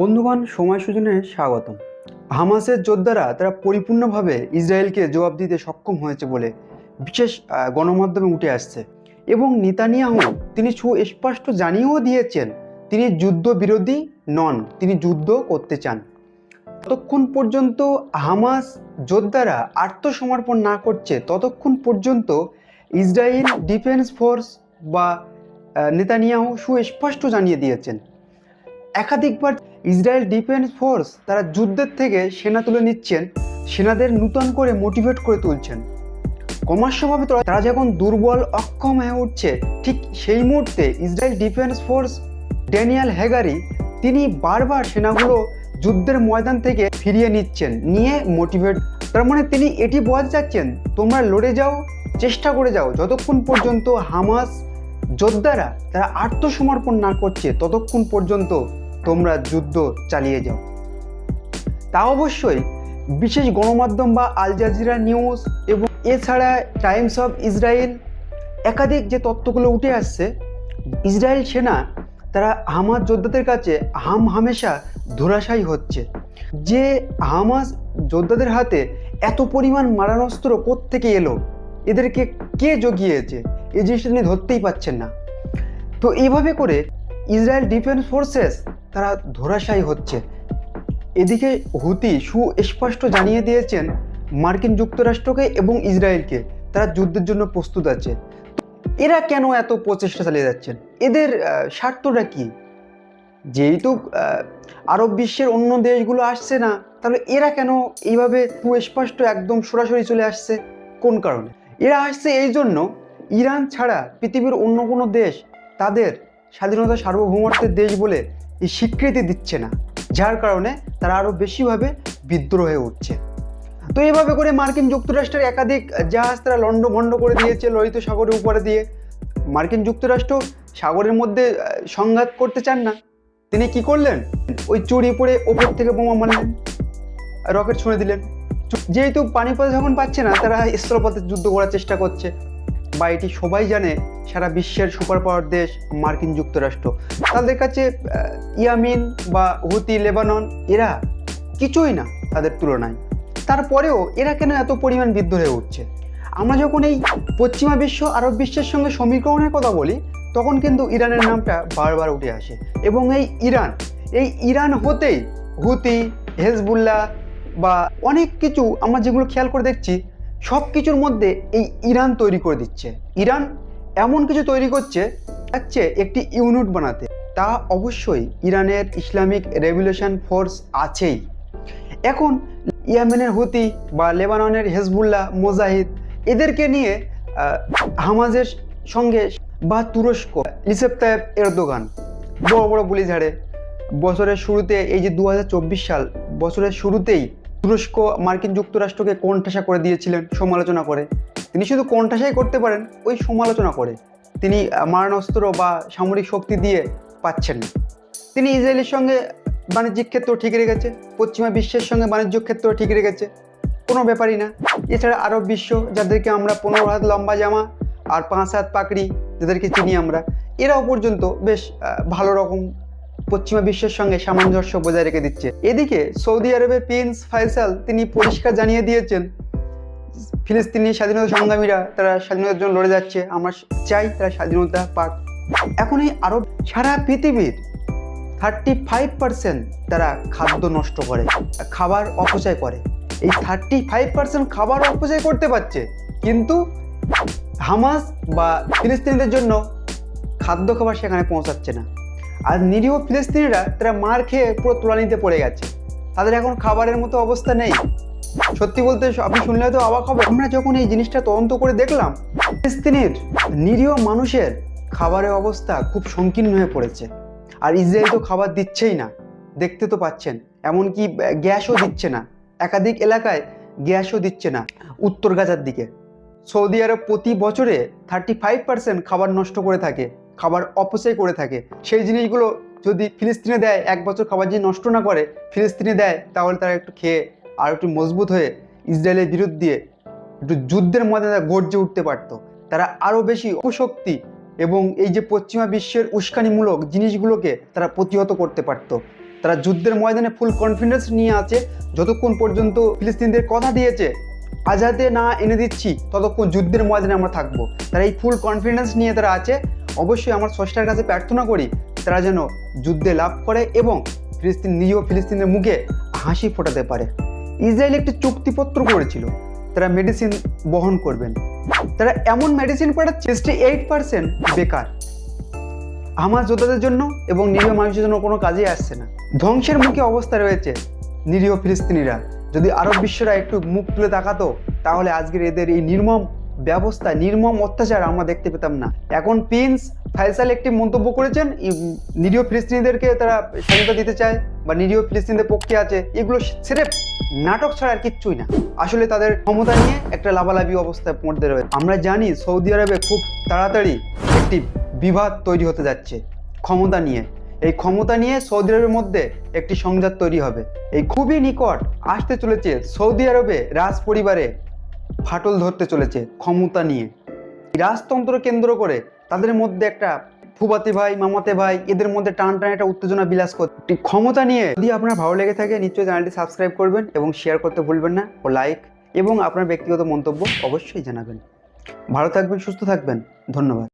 বন্ধুগণ সময় সুজনে স্বাগতম। হামাসের যোদ্ধারা তারা পরিপূর্ণভাবে ইসরায়েলকে জবাব দিতে সক্ষম হয়েছে বলে বিশেষ গণমাধ্যমে উঠে আসছে। এবং নেতানিয়াহু তিনি সুস্পষ্ট জানিয়েও দিয়েছেন, তিনি যুদ্ধ বিরোধী নন, তিনি যুদ্ধ করতে চান। ততক্ষণ পর্যন্ত হামাস যোদ্ধারা আত্মসমর্পণ না করছে, ততক্ষণ পর্যন্ত ইসরায়েল ডিফেন্স ফোর্স বা নেতানিয়াহু সুস্পষ্ট জানিয়ে দিয়েছেন। একাধিকবার ইসরায়েল ডিফেন্স ফোর্স তারা যুদ্ধের থেকে সেনা তুলে নিচ্ছেন, সেনাদের নূতন করে মোটিভেট করে তুলছেন। ক্রমশভাবে তারা যখন দুর্বল, অক্ষম হয়ে উঠছে, ঠিক সেই মুহূর্তে Israel Defense Force Daniel Hagari তিনি বারবার সেনাগুলো যুদ্ধের ময়দান থেকে ফিরিয়ে নিচ্ছেন, নিয়ে মোটিভেট। তার মানে তিনি এটি বোঝাতে চাচ্ছেন, তোমরা লড়ে যাও, চেষ্টা করে যাও, যতক্ষণ পর্যন্ত হামাস যোদ্ধারা তারা আত্মসমর্পণ না করছে, ততক্ষণ পর্যন্ত তোমরা যুদ্ধ চালিয়ে যাও। তা অবশ্যই বিশেষ গণমাধ্যম বা আল জাজিরা নিউজ এবং এছাড়া টাইমস অফ ইসরায়েল একাধিক যে তথ্যগুলো উঠে আসছে, ইসরায়েল সেনা তারা হামাস যোদ্ধাদের কাছে হাম হামেশা ধরাশায়ী হচ্ছে। যে হামাস যোদ্ধাদের হাতে এত পরিমাণ মারণাস্ত্র কোত্থেকে এলো? এদেরকে কে জগিয়েছে? এই জিনিসটা নিয়ে ধরতেই পাচ্ছেন না। তো এইভাবে করে ইসরায়েল ডিফেন্স ফোর্সেস তারা ধরাশায়ী হচ্ছে। এদিকে হুতি সুস্পষ্ট জানিয়ে দিয়েছেন, মার্কিন যুক্তরাষ্ট্রকে এবং ইসরায়েলকে তারা যুদ্ধের জন্য প্রস্তুত আছে। এরা কেন এত প্রচেষ্টা চালিয়ে যাচ্ছেন? এদের স্বার্থটা কি? যেহেতু আরব বিশ্বের অন্য দেশগুলো আসছে না, তাহলে এরা কেন এইভাবে সুস্পষ্ট একদম সরাসরি চলে আসছে? কোন কারণে? এরা আসছে এই জন্য ইরান ছাড়া পৃথিবীর অন্য কোনো দেশ তাদের স্বাধীনতা সার্বভৌমত্বের দেশ বলে এই স্বীকৃতি দিচ্ছে না, যার কারণে তারা আরও বেশিভাবে বিদ্রোহ উঠছে। তো এইভাবে করে মার্কিন যুক্তরাষ্ট্রের একাধিক জাহাজ তারা লন্ড লণ্ডভণ্ড করে দিয়েছে লোহিত সাগরের উপরে দিয়ে। মার্কিন যুক্তরাষ্ট্র সাগরের মধ্যে সংঘাত করতে চান না। তিনি কি করলেন? ওই চুরি পরে ওপর থেকে বোমা মারলেন রকেট ছুঁড়ে দিলেন। যেহেতু পানিপথে যখন পাচ্ছে না, তারা স্থলপথে যুদ্ধ করার চেষ্টা করছে। বা এটি সবাই জানে, সারা বিশ্বের সুপার পাওয়ার দেশ মার্কিন যুক্তরাষ্ট্র। তাদের কাছে ইয়ামিন বা হুতি লেবানন, এরা কিছুই না তাদের তুলনায়। তারপরেও এরা কেন এত পরিমাণ বিদ্ধ হয়ে উঠছে? আমরা যখন এই পশ্চিমা বিশ্ব, আরব বিশ্বের সঙ্গে সমীকরণের কথা বলি, তখন কিন্তু ইরানের নামটা বারবার উঠে আসে। এবং এই ইরান এই ইরান হতেই হুতি, হেজবুল্লাহ বা অনেক কিছু আমরা যেগুলো খেয়াল করে দেখছি সব কিছুর মধ্যে এই ইরান তৈরি করে দিচ্ছে। ইরান এমন কিছু তৈরি করছে যাচ্ছে একটি ইউনিট বানাতে। তা অবশ্যই ইরানের ইসলামিক রেভলিউশন ফোর্স আছেই। এখন ইয়ামেনের হুতি বা লেবাননের হেজবুল্লাহ, মোজাহিদ এদেরকে নিয়ে হামাজের সঙ্গে বা তুরস্ক রিসেপ তায়েব এরদোগান বড় বড় গুলি ঝাড়ে। বছরের শুরুতে এই যে দু হাজার চব্বিশ সাল, বছরের শুরুতেই তুরস্ক মার্কিন যুক্তরাষ্ট্রকে কোণঠাসা করে দিয়েছিলেন সমালোচনা করে। তিনি শুধু কোণঠাসাই করতে পারেন, ওই সমালোচনা করে। তিনি মারণাস্ত্র বা সামরিক শক্তি দিয়ে পাচ্ছেন না। তিনি ইসরায়েলের সঙ্গে বাণিজ্যিক ক্ষেত্র ঠিক রেখেছে, পশ্চিমা বিশ্বের সঙ্গে বাণিজ্য ক্ষেত্র ঠিক রেখেছে, কোনো ব্যাপারই না। এছাড়া আরব বিশ্ব, যাদেরকে আমরা পনেরো হাত লম্বা জামা আর পাঁচ হাত পাকড়ি যাদেরকে চিনি আমরা, এরাও পর্যন্ত বেশ ভালো রকম পশ্চিমা বিশ্বের সঙ্গে সামঞ্জস্য বজায় রেখে দিচ্ছে। এদিকে সৌদি আরবের প্রিন্স ফাইসাল তিনি পরিষ্কার জানিয়ে দিয়েছেন, ফিলিস্তিনি স্বাধীনতা সংগ্রামীরা তারা স্বাধীনতার জন্য লড়ে যাচ্ছে, আমরা চাই তারা স্বাধীনতা পাক। এখন এই আরব সারা পৃথিবীর থার্টি ফাইভ পার্সেন্ট তারা খাদ্য নষ্ট করে, খাবার অপচয় করে। এই থার্টি ফাইভ পার্সেন্ট খাবার অপচয় করতে পারছে, কিন্তু হামাস বা ফিলিস্তিনিদের জন্য খাদ্য খাবার সেখানে পৌঁছাচ্ছে না। আর নিরীহ ফিলিস্তিনিরা তারা মার খেয়ে পুরো তোলানিতে পড়ে গেছে। তাদের এখন খাবারের মতো অবস্থা নেই। সত্যি বলতে আপনি শুনলে তো অবাক হবে। আমরা যখন এই জিনিসটা তদন্ত করে দেখলাম, ফিলিস্তিনির নিরীহ মানুষের খাবারের অবস্থা খুব সংকীর্ণ হয়ে পড়েছে। আর ইসরায়েল তো খাবার দিচ্ছেই না। দেখতে তো পাচ্ছেন। এমনকি গ্যাসও দিচ্ছে না। একাধিক এলাকায় গ্যাসও দিচ্ছে না উত্তর গাজার দিকে। সৌদি আরব প্রতি বছরে থার্টি ফাইভ পার্সেন্ট খাবার নষ্ট করে থাকে। খাবার অপচয় করে থাকে। সেই জিনিসগুলো যদি ফিলিস্তিনে দেয়, এক বছর খাবার যদি নষ্ট না করে, ফিলিস্তিনে দেয়, তাহলে তারা একটু খেয়ে আর একটু মজবুত হয়ে ইসরায়েলের বিরুদ্ধে একটু যুদ্ধের মধ্যে তারা গর্জে উঠতে পারতো। তারা আরও বেশি উপশক্তি এবং এই যে পশ্চিমা বিশ্বের উস্কানিমূলক জিনিসগুলোকে তারা প্রতিহত করতে পারতো। তারা যুদ্ধের ময়দানে ফুল কনফিডেন্স নিয়ে আছে। যতক্ষণ পর্যন্ত ফিলিস্তিনদের কথা দিয়েছে, আজাদে না এনে দিচ্ছি, ততক্ষণ যুদ্ধের ময়দানে আমরা থাকব। তারা এই ফুল কনফিডেন্স নিয়ে তারা আছে। অবশ্যই আমার স্রষ্টার কাছে প্রার্থনা করি, তারা যেন যুদ্ধে লাভ করে এবং ফিলিস্তিন নিজ ফিলিস্তিনের মুখে হাসি ফোটাতে পারে। ইসরায়েল একটি চুক্তিপত্র করেছিল, তারা মেডিসিন বহন করবেন। তারা এমন মেডিসিন পাঠাচ্ছে সিক্সটি এইট পার্সেন্ট বেকার। আমার যোদ্ধাদের জন্য এবং নিরীহ মানুষের জন্য কোনো কাজেই আসছে না। ধ্বংসের মুখে অবস্থা রয়েছে নিরীহ ফিলিস্তিনিরা। যদি আরব বিশ্বরা একটু মুখ তুলে তাকাতো, তাহলে আজকের এদের এই নির্মম ব্যবস্থা, নির্মম অত্যাচার আমরা দেখতে পেতাম না। এখন প্রিন্স ফাইসাল একটি মন্তব্য করেছেন নিরীহ ফিলিস্তিনিদেরকে তারা স্বাধীনতা দিতে চায় বা নিরীহ ফিলিস্তিনিদের পক্ষে আছে, এগুলো সেরেফ নাটক ছাড়া আর কিচ্ছুই না। আসলে তাদের ক্ষমতা নিয়ে একটা লাভালাভি অবস্থায় পড়তে রয়েছে আমরা জানি সৌদি আরবে খুব তাড়াতাড়ি একটি বিবাদ তৈরি হতে যাচ্ছে ক্ষমতা নিয়ে। এই ক্ষমতা নিয়ে সৌদি আরবের মধ্যে একটি সংঘাত তৈরি হবে। এই খুবই নিকট আসতে চলেছে সৌদি আরবে রাজ পরিবারে ফাটল ধরতে চলেছে ক্ষমতা নিয়ে। রাজতন্ত্র কেন্দ্র করে তাদের মধ্যে একটা ফুবাতি ভাই, মামাতে ভাই, এদের মধ্যে টান টান একটা উত্তেজনা বিলাস করতে ক্ষমতা নিয়ে যদি আপনার ভালো লেগে থাকে, নিশ্চয়ই চ্যানেলটি সাবস্ক্রাইব করবেন এবং শেয়ার করতে ভুলবেন না ও লাইক এবং আপনার ব্যক্তিগত মন্তব্য অবশ্যই জানাবেন। ভালো থাকবেন, সুস্থ থাকবেন, ধন্যবাদ।